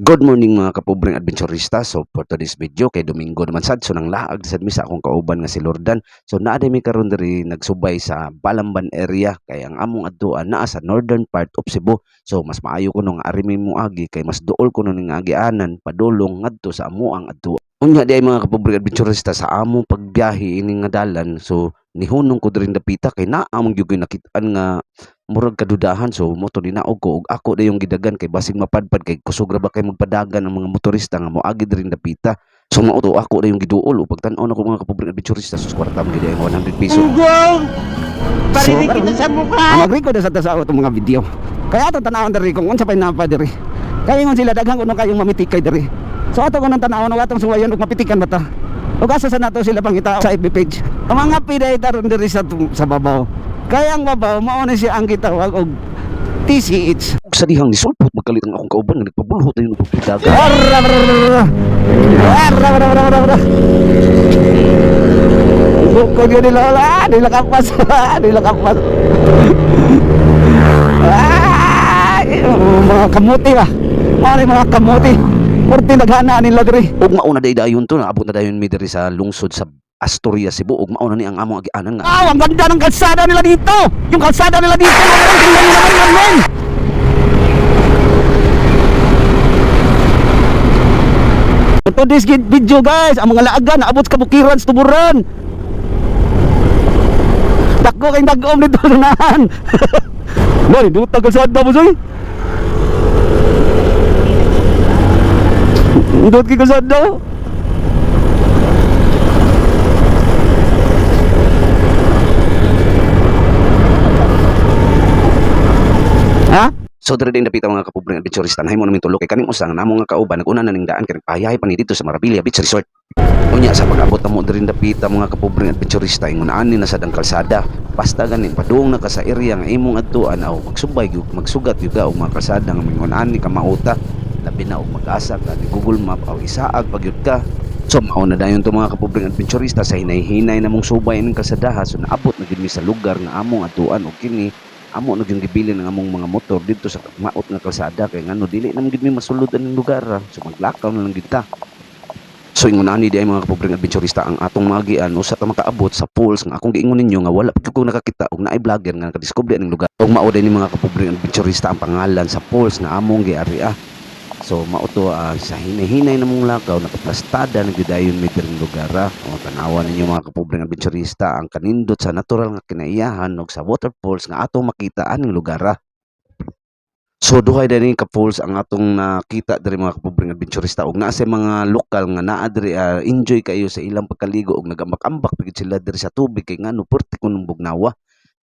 Good morning mga kapobreng adventurista. So for today's video kay Domingo naman sad so nang laag sad mi sa akong kauban nga si Lordan. So naa mi karon diri nagsubay sa Balamban area kay ang among adtuan naa sa northern part of Cebu. So mas maayo ko nung ari mi agi kay mas duol ko nung agianan padulong ngadto sa amuang adtuan. Unya di ay mga kapobreng adventurista sa among pagbiyahe ini nga dalan. So nihunong ko diri dapita kay naa among gyud ko'y nakitaan nga murag kadudahan so moto dinaog ko ug ako na yung gidagan kay basig mapadpad kay kusog ra ba kay magpadagan ang mga motorista nga moagi diri dapita so mao to ako na yung giduol ug pagtan-aw na ko mga kapobreng adventurista sus kwarta mo gid ang 100 peso Ugong! Parinig kita sa mukha! Ang agree ko na sa tasa itong mga video. Kaya ato tanawon diri kung unsa pay napa diri. Kaya ngon sila daghang kuno kayong mamitikay diri. So ato kuno tanawon og atong suwayon ug mapitikan bata. Ug asa sa nato sila pangita sa FB page. Ang mga piday taron diri sa sa babaw. Kaya ang babaw mao na siya ang gitawag og TCH. ug sa dihang nisulpot magkalit ang akong kauban nga nagpabulhot na yung pagpitaga Arra arra arra. Arra arra arra arra. arra. Buko yun nila wala, nila kapas, nila kapas. Mga kamuti ba? Mga mga kamuti. Purti naghana nila diri. ug mauna day dayon to naabot na dayon mi diri sa lungsod sa Astoria Cebu ug mauna ni ang among agianan nga Aw, ang ganda ng kalsada nila dito. Yung kalsada nila dito, tingnan nila ngayon, men. To this video guys, ang mga laaga naabot sa kabukiran sa tuburan. Dako kay dagom nito nahan. Boy, duta kalsada mo soy. Dut kay kalsada. Ha? So diri din dapita mga kapobreng adventurista na himo namin tulo kay kaning usa nga namo nga kauban naguna na ning daan kay nagpayahay pa ni dito sa Marabilia Beach Resort. Unya sa pag-abot mo diri dapita mga kapobreng adventurista ingunaan ni na sa dang kalsada. Basta ganin padung na ka sa area nga imong adtuan aw magsubay gyud magsugat gyud og mga kalsada nga mingunaan ni ka mauta. Labi na og mag-asa ka ni Google Map aw isaag pagyud ka. So mao na dayon to mga kapobreng adventurista sa hinay-hinay namong subay ning kalsadaha so naabot na mi sa lugar nga among adtuan og kini amo na yung gibili ng among mga motor dito sa maot nga kalsada kay ngano dili na gid mi masulod ang lugar ah. so maglakaw na lang kita So ingon ani di ay mga kapobreng adventurista ang atong magian usa ta makaabot sa pools nga akong giingon ninyo nga wala pa ko nakakita og naay vlogger nga nakadiskubre ning lugar. Og mao ni mga kapobreng adventurista ang pangalan sa pools nga among giari ah. So mao to ah, sa hinay-hinay namong lakaw nakaplastada na gidayon mi diring lugar ah. O tanawan ninyo mga kapobreng adventurista ang kanindot sa natural nga kinaiyahan og sa waterfalls nga atong makita aning lugar ah. So duhay diri ka falls ang atong nakita diri mga kapobreng adventurista og naa sa mga lokal nga naa diri ah, enjoy kayo sa ilang pagkaligo og nagambak-ambak sila diri sa tubig kay ngano perti kunong bugnawa.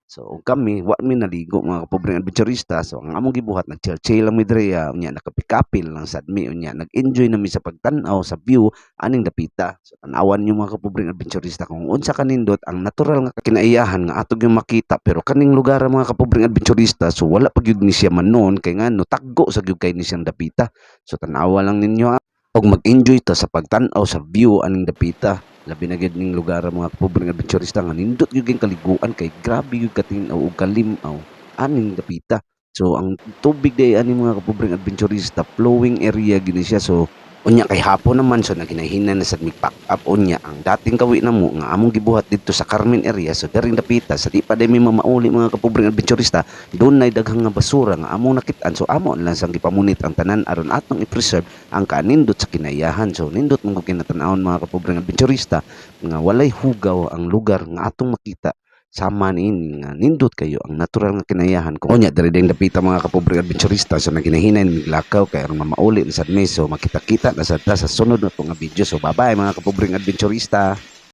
So kami wa mi naligo mga kapobreng adventurista so ang among gibuhat nag-chill lang mi diri ah, unya nakapikapil lang sad mi unya nag-enjoy na mi sa pagtan-aw sa view aning dapita. So tanawan niyo mga kapobreng adventurista kung unsa kanindot ang natural nga kinaiyahan nga atog yung makita pero kaning lugar mga kapobreng adventurista so wala pa gyud ni siya manon kay ngano taggo sa gyud kay ni siyang dapita. So tanawa lang ninyo ah, og mag-enjoy ta sa pagtan-aw sa view aning dapita. Labi na gyud ning lugar mga kapobreng adventurista nga nindot gyud kay kaliguan kay grabe gyud katinaw og kalimaw aning dapita. So ang tubig day ani mga kapobreng adventurista flowing area gini siya so unya kay hapon naman so naginahinan na sa mig-pack up. Unya ang dating kawi na mo nga among gibuhat dito sa Carmen area so daring dapita sa di pa day mi mamauli mga kapobreng adventurista doon nay daghang nga basura nga among nakitaan. So amo lang sang gipamunit ang tanan aron atong i-preserve ang kanindot sa kinayahan. So nindot mong kinatan-awon mga kapobreng adventurista nga walay hugaw ang lugar nga atong makita sama niini nga nindot kayo. Ang natural nga kinayahan kung unya diri ding dapita mga kapobreng adventurista so naginahinay miglakaw kay aron mamauli sa mes so makita-kita na sa ta sa sunod na nga video. So bye bye mga kapobreng adventurista